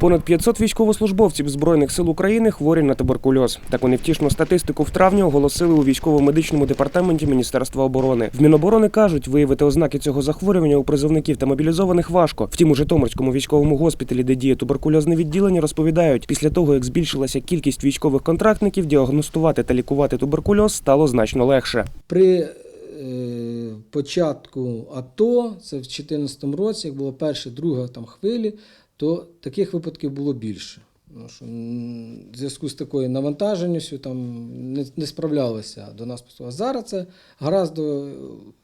Понад 500 військовослужбовців Збройних сил України хворі на туберкульоз. Таку невтішну статистику в травні оголосили у військово-медичному департаменті Міністерства оборони. В Міноборони кажуть, виявити ознаки цього захворювання у призовників та мобілізованих важко. Втім, у Житомирському військовому госпіталі, де діє туберкульозне відділення, розповідають, після того як збільшилася кількість військових контрактників, діагностувати та лікувати туберкульоз стало значно легше. При е, початку АТО, це в 2014 році, як була перша, друга там хвилі, то таких випадків було більше. Тому що в зв'язку з такою навантаженістю там не, не справлялися до нас. А зараз це гаразд е,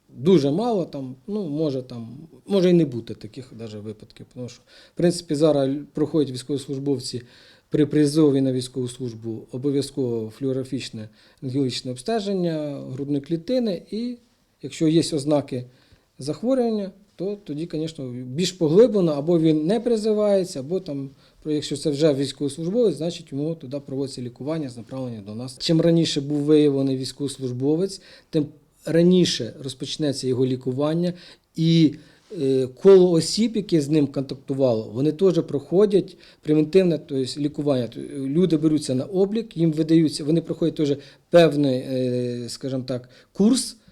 дуже мало, там, ну, може, там, може і не бути таких даже випадків. Тому що, в принципі, зараз проходять військовослужбовці при призові на військову службу обов'язково флюорографічне ангіологічне обстеження грудної клітини, і якщо є ознаки захворювання, то тоді, звісно, більш поглиблено, або він не призивається, або там, якщо це вже військовослужбовець, значить йому туди проводиться лікування з направлення до нас. Чим раніше був виявлений військовослужбовець, тим раніше розпочнеться його лікування і. е, Коло осіб, які з ним контактували, вони теж проходять превентивне тобто, лікування. Тобто, Люди беруться на облік, їм видаються, вони проходять теж певний, е, скажімо так, курс е,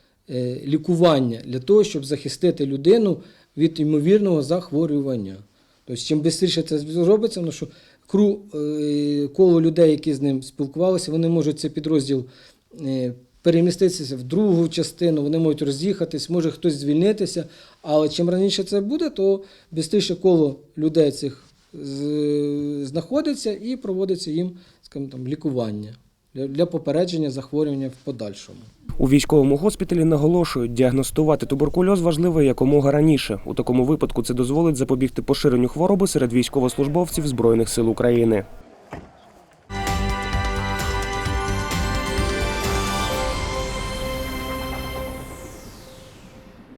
лікування для того, щоб захистити людину від ймовірного захворювання. Тобто, чим швидше це зробиться, ну що кру, е, коло людей, які з ним спілкувалися, вони можуть цей підрозділ е, переміститися в другу частину, вони можуть роз'їхатись, може хтось звільнитися. Але чим раніше це буде, то швидше коло людей цих знаходиться і проводиться їм, скажімо, там, лікування для попередження захворювання в подальшому. У військовому госпіталі наголошують, діагностувати туберкульоз важливо якомога раніше. У такому випадку це дозволить запобігти поширенню хвороби серед військовослужбовців Збройних сил України.